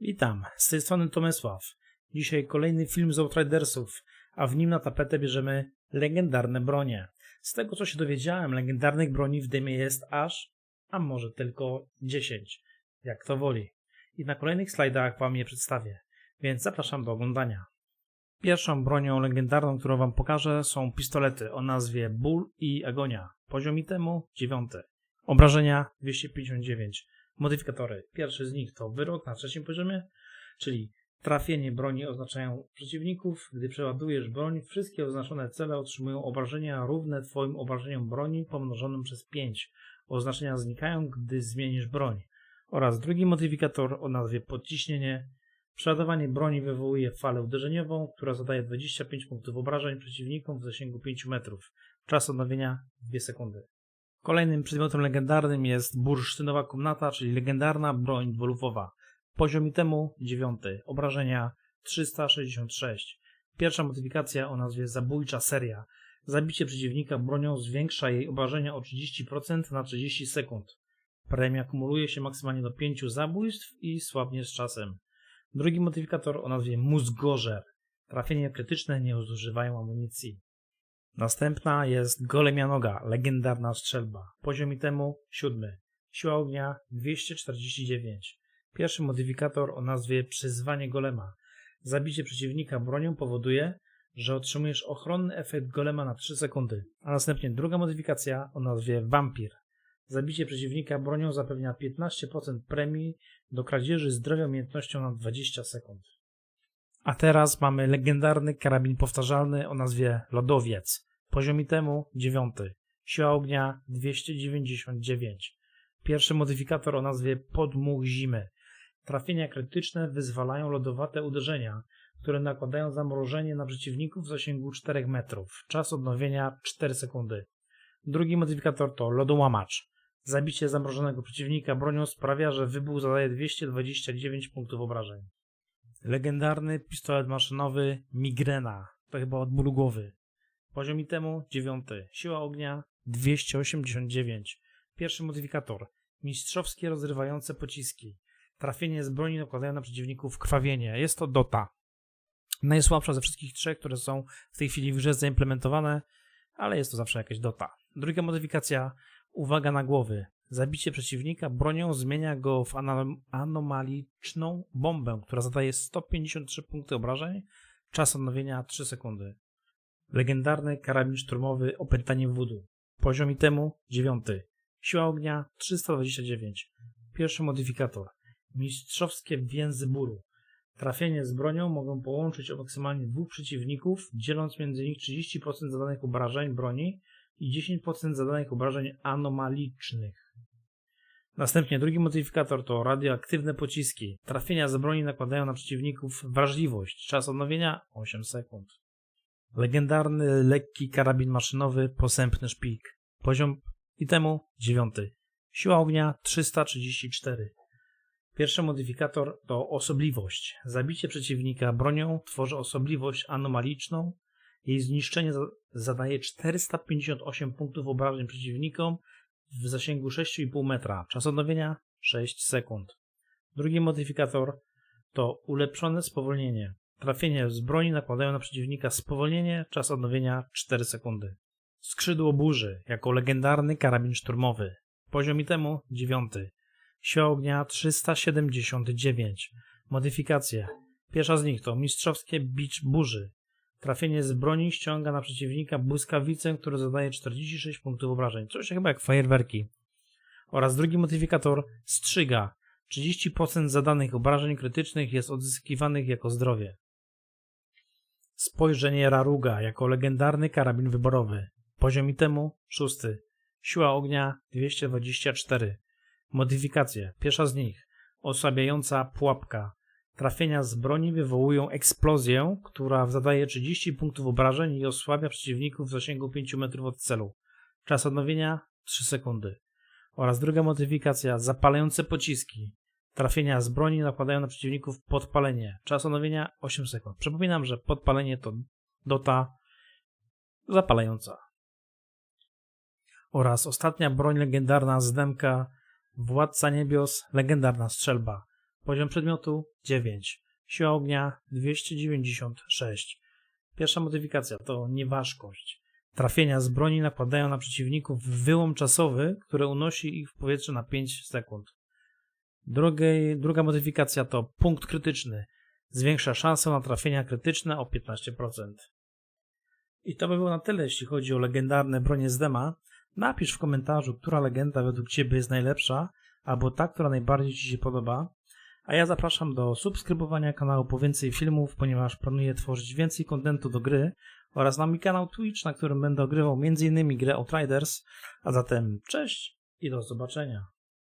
Witam, z tej strony Tomesław. Dzisiaj kolejny film z Outridersów, a w nim na tapetę bierzemy legendarne bronie. Z tego co się dowiedziałem, legendarnych broni w dymie jest aż, a może tylko 10, jak to woli. I na kolejnych slajdach Wam je przedstawię, więc zapraszam do oglądania. Pierwszą bronią legendarną, którą Wam pokażę są pistolety o nazwie Ból i Agonia. Poziom itemu 9. Obrażenia 259. Modyfikatory. Pierwszy z nich to wyrok na trzecim poziomie, czyli trafienie broni oznaczają przeciwników. Gdy przeładujesz broń, wszystkie oznaczone cele otrzymują obrażenia równe Twoim obrażeniom broni pomnożonym przez 5. Oznaczenia znikają, gdy zmienisz broń. Oraz drugi modyfikator o nazwie podciśnienie. Przeładowanie broni wywołuje falę uderzeniową, która zadaje 25 punktów obrażeń przeciwnikom w zasięgu 5 metrów. Czas odnowienia 2 sekundy. Kolejnym przedmiotem legendarnym jest bursztynowa komnata, czyli legendarna broń dwulufowa. Poziom itemu 9. Obrażenia 366. Pierwsza modyfikacja o nazwie zabójcza seria. Zabicie przeciwnika bronią zwiększa jej obrażenia o 30% na 30 sekund. Premia kumuluje się maksymalnie do 5 zabójstw i słabnie z czasem. Drugi modyfikator o nazwie mózgorzer. Trafienie krytyczne nie zużywają amunicji. Następna jest Golemia Noga, legendarna strzelba. Poziom itemu 7. Siła ognia 249. Pierwszy modyfikator o nazwie Przyzwanie Golema. Zabicie przeciwnika bronią powoduje, że otrzymujesz ochronny efekt golema na 3 sekundy. A następnie druga modyfikacja o nazwie Vampir. Zabicie przeciwnika bronią zapewnia 15% premii do kradzieży zdrowia umiejętnością na 20 sekund. A teraz mamy legendarny karabin powtarzalny o nazwie Lodowiec. Poziom itemu 9. Siła ognia 299. Pierwszy modyfikator o nazwie Podmuch Zimy. Trafienia krytyczne wyzwalają lodowate uderzenia, które nakładają zamrożenie na przeciwników w zasięgu 4 metrów. Czas odnowienia 4 sekundy. Drugi modyfikator to lodołamacz. Zabicie zamrożonego przeciwnika bronią sprawia, że wybuch zadaje 229 punktów obrażeń. Legendarny pistolet maszynowy Migrena. To chyba od bólu głowy. Poziom itemu 9. Siła ognia 289. Pierwszy modyfikator. Mistrzowskie rozrywające pociski. Trafienie z broni nakładają na przeciwników krwawienie. Jest to Dota. Najsłabsza ze wszystkich trzech, które są w tej chwili w grze zaimplementowane, ale jest to zawsze jakaś Dota. Druga modyfikacja. Uwaga na głowy. Zabicie przeciwnika bronią zmienia go w anom anomaliczną bombę, która zadaje 153 punkty obrażeń. Czas odnowienia 3 sekundy. Legendarny karabin szturmowy opętanie wudu. Poziom itemu 9. Siła ognia 329. Pierwszy modyfikator. Mistrzowskie więzy bólu. Trafienie z bronią mogą połączyć o maksymalnie dwóch przeciwników, dzieląc między nich 30% zadanych obrażeń broni i 10% zadanych obrażeń anomalicznych. Następnie drugi modyfikator to radioaktywne pociski. Trafienia z broni nakładają na przeciwników wrażliwość. Czas odnowienia 8 sekund. Legendarny lekki karabin maszynowy posępny szpik. Poziom itemu 9. Siła ognia 334. Pierwszy modyfikator to osobliwość. Zabicie przeciwnika bronią tworzy osobliwość anomaliczną. Jej zniszczenie zadaje 458 punktów obrażeń przeciwnikom w zasięgu 6,5 metra. Czas odnowienia 6 sekund. Drugi modyfikator to ulepszone spowolnienie. Trafienie z broni nakładają na przeciwnika spowolnienie, czas odnowienia 4 sekundy. Skrzydło burzy jako legendarny karabin szturmowy. Poziom itemu 9. Siła ognia 379. Modyfikacje. Pierwsza z nich to mistrzowskie bicz burzy. Trafienie z broni ściąga na przeciwnika błyskawicę, która zadaje 46 punktów obrażeń. Coś chyba jak fajerwerki. Oraz drugi modyfikator strzyga. 30% zadanych obrażeń krytycznych jest odzyskiwanych jako zdrowie. Spojrzenie Raruga jako legendarny karabin wyborowy. Poziom itemu 6. Siła ognia 224. Modyfikacje. Pierwsza z nich. Osłabiająca pułapka. Trafienia z broni wywołują eksplozję, która zadaje 30 punktów obrażeń i osłabia przeciwników w zasięgu 5 metrów od celu. Czas odnowienia 3 sekundy. Oraz druga modyfikacja. Zapalające pociski. Trafienia z broni nakładają na przeciwników podpalenie. Czas odnowienia 8 sekund. Przypominam, że podpalenie to dota zapalająca. Oraz ostatnia broń legendarna z demka Władca Niebios, legendarna strzelba. Poziom przedmiotu 9. Siła ognia 296. Pierwsza modyfikacja to nieważkość. Trafienia z broni nakładają na przeciwników wyłom czasowy, który unosi ich w powietrze na 5 sekund. Druga modyfikacja to punkt krytyczny. Zwiększa szansę na trafienia krytyczne o 15%. I to by było na tyle, jeśli chodzi o legendarne bronie z Dema. Napisz w komentarzu, która legenda według Ciebie jest najlepsza, albo ta, która najbardziej Ci się podoba. A ja zapraszam do subskrybowania kanału po więcej filmów, ponieważ planuję tworzyć więcej kontentu do gry oraz na mój kanał Twitch, na którym będę ogrywał m.in. grę Outriders. A zatem cześć i do zobaczenia.